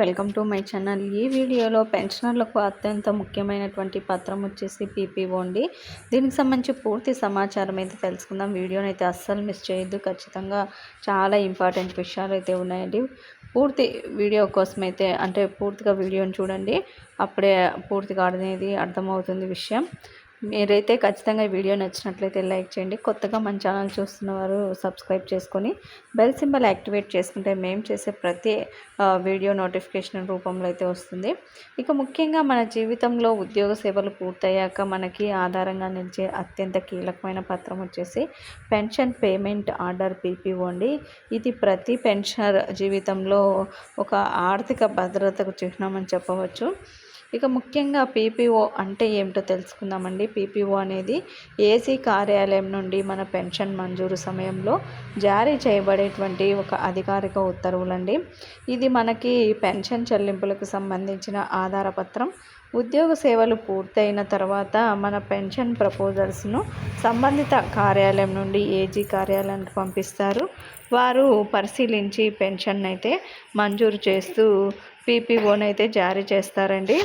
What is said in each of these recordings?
Welcome to my channel. ఈ వీడియోలో పెన్షనర్లకు అత్యంత ముఖ్యమైనటువంటి పత్రం వచ్చేసి పీపీఓ అండి. దీనికి సంబంధించి పూర్తి సమాచారం అయితే తెలుసుకుందాం. వీడియోని అయితే అస్సలు మిస్ చేయొద్దు. ఖచ్చితంగా చాలా ఇంపార్టెంట్ విషయాలు అయితే ఉన్నాయండి. పూర్తి వీడియో కోసం అయితే అంటే పూర్తిగా వీడియోని చూడండి. అప్పుడే పూర్తిగా అనేది అర్థమవుతుంది విషయం. మీరైతే ఖచ్చితంగా వీడియో నచ్చినట్లయితే లైక్ చేయండి. కొత్తగా మన ఛానల్ చూస్తున్న వారు సబ్స్క్రైబ్ చేసుకొని బెల్ సింబల్ యాక్టివేట్ చేసుకుంటే మేము చేసే ప్రతి వీడియో నోటిఫికేషన్ రూపంలో అయితే వస్తుంది. ఇక ముఖ్యంగా మన జీవితంలో ఉద్యోగ సేవలు పూర్తయ్యాక మనకి ఆధారంగా నిలిచే అత్యంత కీలకమైన పత్రం వచ్చేసి పెన్షన్ పేమెంట్ ఆర్డర్ పీపీఓ అండి. ఇది ప్రతి పెన్షనర్ జీవితంలో ఒక ఆర్థిక భద్రతకు చిహ్నం అని చెప్పవచ్చు. ఇక ముఖ్యంగా పీపీఓ అంటే ఏమిటో తెలుసుకుందామండి. పీపీఓ అనేది ఏసీ కార్యాలయం నుండి మన పెన్షన్ మంజూరు సమయంలో జారీ చేయబడేటువంటి ఒక అధికారిక ఉత్తర్వులండి. ఇది మనకి పెన్షన్ చెల్లింపులకు సంబంధించిన ఆధారపత్రం ఉద్యోగ సేవలు పూర్తయిన తర్వాత మన పెన్షన్ ప్రపోజల్స్ను సంబంధిత కార్యాలయం నుండి ఏజీ కార్యాలయానికి పంపిస్తారు. వారు పరిశీలించి పెన్షన్ అయితే మంజూరు చేస్తూ పీపీఓని అయితే జారీ చేస్తారండి.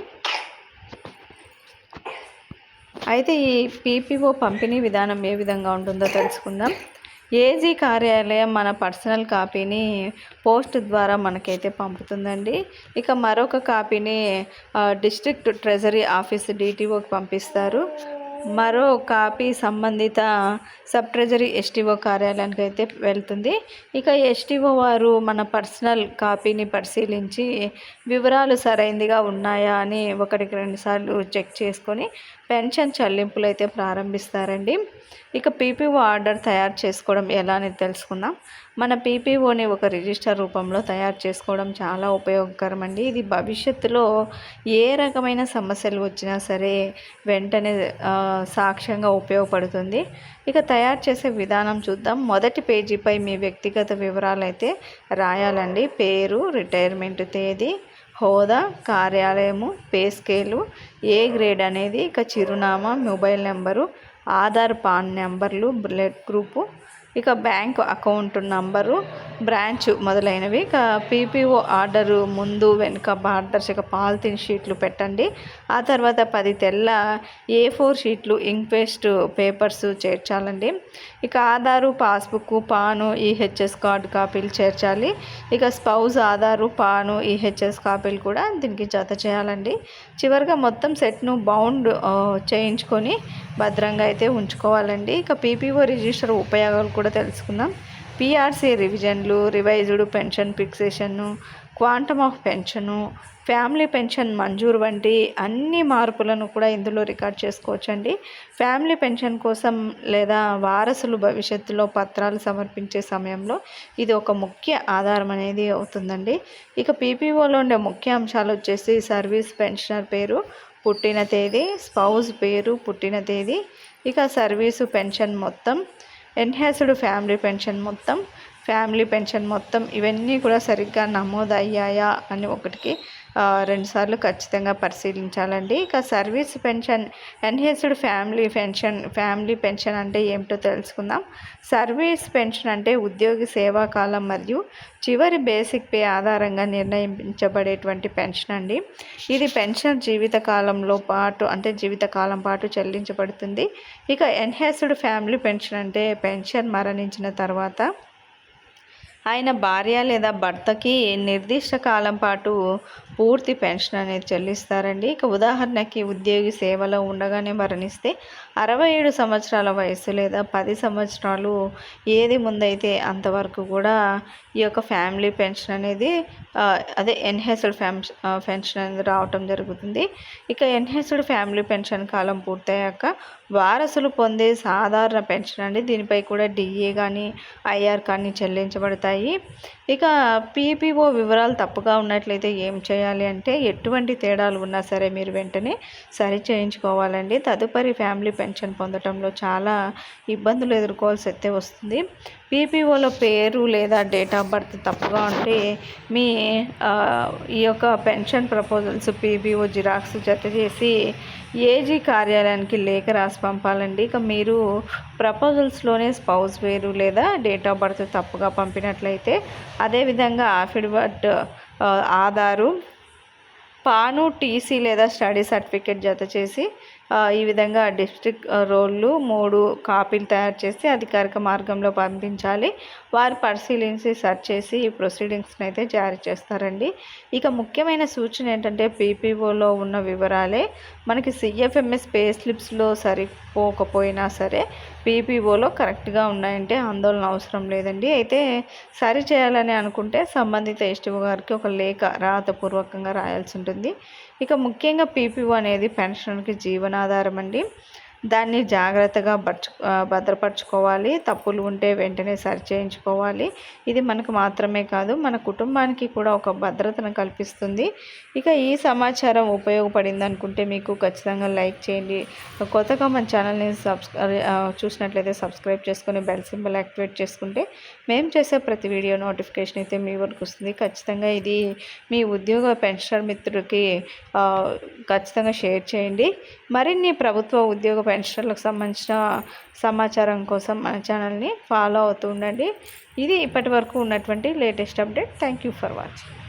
అయితే ఈ పీపీఓ పంపిణీ విధానం ఏ విధంగా ఉంటుందో తెలుసుకుందాం. ఏజీ కార్యాలయం మన పర్సనల్ కాపీని పోస్ట్ ద్వారా మనకైతే పంపుతుందండి. ఇక మరొక కాపీని డిస్ట్రిక్ట్ ట్రెజరీ ఆఫీస్ డిటిఓకి పంపిస్తారు. మరో కాపీ సంబంధిత సబ్ ట్రెజరీ ఎస్టీఓ కార్యాలయానికి అయితే వెళ్తుంది. ఇక ఎస్టీఓ వారు మన పర్సనల్ కాపీని పరిశీలించి వివరాలు సరైనదిగా ఉన్నాయా అని ఒకటికి రెండుసార్లు చెక్ చేసుకొని పెన్షన్ చెల్లింపులు అయితే ప్రారంభిస్తారండి. ఇక పీపీఓ ఆర్డర్ తయారు చేసుకోవడం ఎలా అని తెలుసుకుందాం. మన పీపీఓని ఒక రిజిస్టర్ రూపంలో తయారు చేసుకోవడం చాలా ఉపయోగకరం అండి ఇది భవిష్యత్తులో ఏ రకమైన సమస్యలు వచ్చినా సరే వెంటనే సాక్ష్యంగా ఉపయోగపడుతుంది. ఇక తయారు చేసే విధానం చూద్దాం. మొదటి పేజీపై మీ వ్యక్తిగత వివరాలు అయితే రాయాలండి. పేరు రిటైర్మెంట్ తేదీ హోదా కార్యాలయము పే స్కేలు ఏ గ్రేడ్ అనేది ఇక చిరునామా మొబైల్ నెంబరు ఆధార్ పాన్ నెంబర్లు బ్లడ్ గ్రూపు ఇక బ్యాంక్ అకౌంట్ నంబరు బ్రాంచ్ మొదలైనవి. ఇక పీపీఓ ఆర్డరు ముందు వెనుక పారదర్శక పాలిథిన్ షీట్లు పెట్టండి. ఆ తర్వాత పది తెల్ల ఏ ఫోర్ షీట్లు ఇంక్ పేస్ట్ పేపర్స్ చేర్చాలండి. ఇక Aadhaar passbook PAN EHS card కాపీలు చేర్చాలి. ఇక స్పౌజ్ ఆధారు పాను ఈహెచ్ఎస్ కాపీలు కూడా దీనికి జత చేయాలండి. చివరిగా మొత్తం సెట్ను బౌండ్ చేయించుకొని భద్రంగా అయితే ఉంచుకోవాలండి. ఇక పీపీఓ రిజిస్టర్ ఉపయోగాలు కూడా తెలుసుకుందాం. పిఆర్సీ రివిజన్లు revised pension ఫిక్సేషన్ను quantum of pension family pension మంజూరు వంటి అన్ని మార్పులను కూడా ఇందులో రికార్డ్ చేసుకోవచ్చండి. ఫ్యామిలీ పెన్షన్ కోసం లేదా వారసులు భవిష్యత్తులో పత్రాలు సమర్పించే సమయంలో ఇది ఒక ముఖ్య ఆధారం అనేది అవుతుందండి. ఇక పీపీఓలో ఉండే ముఖ్య అంశాలు వచ్చేసి సర్వీస్ పెన్షనర్ పేరు పుట్టిన తేదీ స్పౌజ్ పేరు పుట్టిన తేదీ ఇక సర్వీసు పెన్షన్ మొత్తం ఎన్హాన్స్డ్ ఫ్యామిలీ పెన్షన్ మొత్తం ఫ్యామిలీ పెన్షన్ మొత్తం ఇవన్నీ కూడా సరిగ్గా నమోదయ్యాయా అని ఒకటికి రెండుసార్లు ఖచ్చితంగా పరిశీలించాలండి. ఇక service pension enhanced family pension family pension అంటే ఏమిటో తెలుసుకుందాం. సర్వీస్ పెన్షన్ అంటే ఉద్యోగి సేవా కాలం మరియు చివరి బేసిక్ పే ఆధారంగా నిర్ణయించబడేటువంటి పెన్షన్ అండి. ఇది పెన్షన్ జీవితకాలంలో పాటు అంటే జీవితకాలం పాటు చెల్లించబడుతుంది. ఇక ఎన్హెచ్డ్ ఫ్యామిలీ పెన్షన్ అంటే పెన్షన్ మరణించిన తర్వాత ఆయన భార్య లేదా భర్తకి నిర్దిష్ట కాలం పాటు పూర్తి పెన్షన్ అనేది చెల్లిస్తారండి. ఇక ఉదాహరణకి ఉద్యోగి సేవలో ఉండగానే మరణిస్తే అరవై ఏడు సంవత్సరాల వయసు లేదా పది సంవత్సరాలు ఏది ముందైతే అంతవరకు కూడా ఈ యొక్క ఫ్యామిలీ పెన్షన్ అనేది అదే ఎన్హెస్డ్ ఫ్యామ్ పెన్షన్ అనేది రావటం జరుగుతుంది. ఇక ఎన్హెస్డ్ ఫ్యామిలీ పెన్షన్ కాలం పూర్తయ్యాక వారసులు పొందే సాధారణ పెన్షన్ అండి. దీనిపై కూడా డిఏ కానీ ఐఆర్ కానీ చెల్లించబడతాయి. aí ఇక పీపీఓ వివరాలు తప్పుగా ఉన్నట్లయితే ఏం చేయాలి అంటే ఎటువంటి తేడాలు ఉన్నా సరే మీరు వెంటనే సరి చేయించుకోవాలండి. తదుపరి ఫ్యామిలీ పెన్షన్ పొందడంలో చాలా ఇబ్బందులు ఎదుర్కోవాల్సి అయితే వస్తుంది. పీపీఓలో పేరు లేదా డేట్ ఆఫ్ బర్త్ తప్పుగా ఉంటే మీ ఈ యొక్క పెన్షన్ ప్రపోజల్స్ పీపీఓ జిరాక్స్ జత చేసి ఏజీ కార్యాలయానికి లేఖ రాసి పంపాలండి. ఇక మీరు ప్రపోజల్స్లోనే స్పౌస్ పేరు లేదా డేట్ ఆఫ్ బర్త్ తప్పుగా పంపినట్లయితే అదేవిధంగా ఆఫిడవిట్ ఆధారు పాను టీసీ లేదా స్టడీ సర్టిఫికేట్ జత చేసి ఈ విధంగా డిస్ట్రిక్ట్ రోళ్ళు మూడు కాపీలు తయారు చేసి అధికారిక మార్గంలో పంపించాలి. వారు పరిశీలించి సెర్చ్ చేసి ఈ ప్రొసీడింగ్స్ని అయితే జారీ చేస్తారండి. ఇక ముఖ్యమైన సూచన ఏంటంటే పీపీఓలో ఉన్న వివరాలే. మనకి సిఎఫ్ఎంఎస్ పే స్లిప్స్లో సరిపోకపోయినా సరే పీపీఓలో కరెక్ట్గా ఉన్నాయంటే ఆందోళన అవసరం లేదండి. అయితే సరి చేయాలని అనుకుంటే సంబంధిత ఎస్టీఓ గారికి ఒక లేఖ రాతపూర్వకంగా రాయాల్సి ఉంటుంది. ఇక ముఖ్యంగా పీపీఓ అనేది పెన్షన్కి జీవనాధారం అండి. దాన్ని జాగ్రత్తగా పరచు భద్రపరచుకోవాలి. తప్పులు ఉంటే వెంటనే సరి చేయించుకోవాలి ఇది మనకు మాత్రమే కాదు మన కుటుంబానికి కూడా ఒక భద్రతను కల్పిస్తుంది. ఇక ఈ సమాచారం ఉపయోగపడింది అనుకుంటే మీకు ఖచ్చితంగా లైక్ చేయండి. కొత్తగా మన ఛానల్ని సబ్స్క్రై చూసినట్లయితే సబ్స్క్రైబ్ చేసుకొని బెల్ సింబల్ యాక్టివేట్ చేసుకుంటే మేము చేసే ప్రతి వీడియో నోటిఫికేషన్ అయితే మీ వరకు వస్తుంది. ఖచ్చితంగా ఇది మీ ఉద్యోగ పెన్షనర్ మిత్రుడికి ఖచ్చితంగా షేర్ చేయండి. మరిన్ని ప్రభుత్వ ఉద్యోగ పెన్షనర్లకు సంబంధించిన సమాచారం కోసం మన ఛానల్ని ఫాలో అవుతూ ఉండండి. ఇది ఇప్పటి వరకు ఉన్నటువంటి latest update thank you for watching